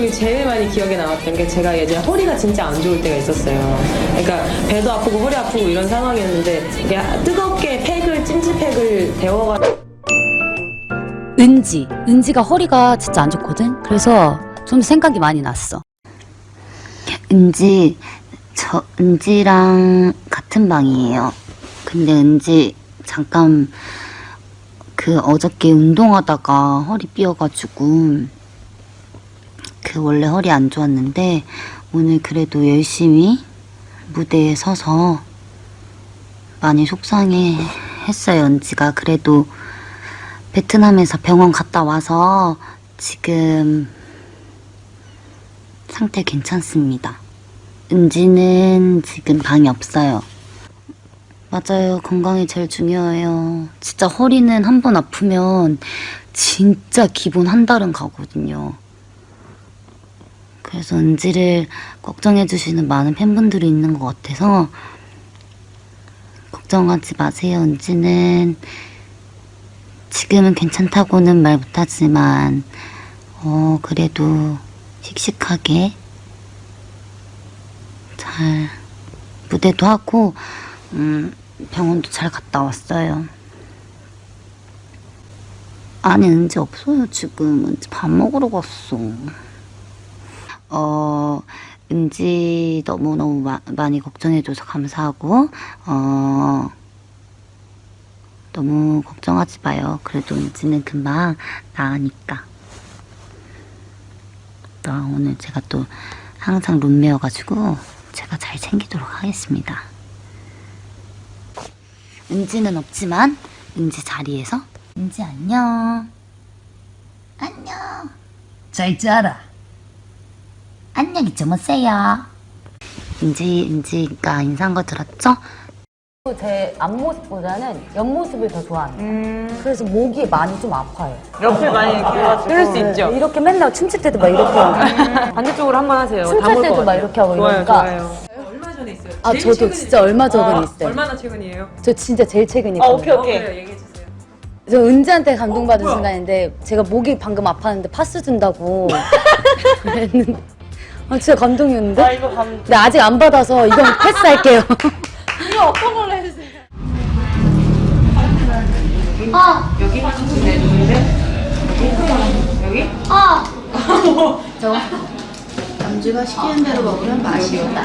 방송이 제일 많이 기억에 남았던 게 제가 예전에 허리가 진짜 안 좋을 때가 있었어요. 그러니까 배도 아프고 허리 아프고 이런 상황이었는데 뜨겁게 팩을 찜질 팩을 데워가지고 은지. 은지가 허리가 진짜 안 좋거든? 그래서 좀 생각이 많이 났어. 은지, 저, 은지랑 같은 방이에요. 근데 은지, 잠깐, 그 어저께 운동하다가 허리 삐어가지고, 그 원래 허리 안 좋았는데, 오늘 그래도 열심히 무대에 서서 많이 속상해 했어요, 은지가. 그래도 베트남에서 병원 갔다 와서 지금 상태 괜찮습니다. 은지는 지금 방이 없어요. 맞아요. 건강이 제일 중요해요. 진짜 허리는 한 번 아프면 진짜 기본 한 달은 가거든요. 그래서 은지를 걱정해주시는 많은 팬분들이 있는 것 같아서 걱정하지 마세요. 은지는 지금은 괜찮다고는 말 못하지만, 어, 그래도 씩씩하게 잘 무대도 하고, 음, 병원도 잘 갔다 왔어요. 아니, 은지 없어요, 지금. 은지 밥 먹으러 갔어. 어, 은지 너무너무 마- 많이 걱정해줘서 감사하고, 어, 너무 걱정하지 마요. 그래도 은지는 금방 나으니까. 나 오늘 제가 또 항상 룸메여가지고 제가 잘 챙기도록 하겠습니다. 은지는 없지만 은지 자리에서 은지 안녕. 안녕. 잘 자라. 안녕 이좀 오세요. 은지 은지가 인사한 거 들었죠? 제 앞모습보다는 옆모습을 더 좋아합니다. 그래서 목이 많이 좀 아파요. 옆을 많이 끼워가지고 그럴 수 있죠. 이렇게 맨날 춤출 때도 막 이렇게 하고 반대쪽으로 한번 하세요. 춤출 때도 막 이렇게 하고 좋아요, 이러니까 좋아요. 얼마 전에 있어요? 아 제일 저도 최근에 진짜 얼마 전에 아, 있어요. 얼마나 최근이에요? 저 진짜 제일 최근이거든요. 어, 그래요, 얘기해 주세요. 저 은지한테 감동받은 순간인데 제가 목이 방금 아팠는데 파스 준다고 그랬는데 아 진짜 감동이었는데? 아, 이거 감. 근데 아직 안 받아서 이건 패스할게요. 여기? 네, 누군데? 여기? 남주가 시키는 대로 먹으면 맛이 없다.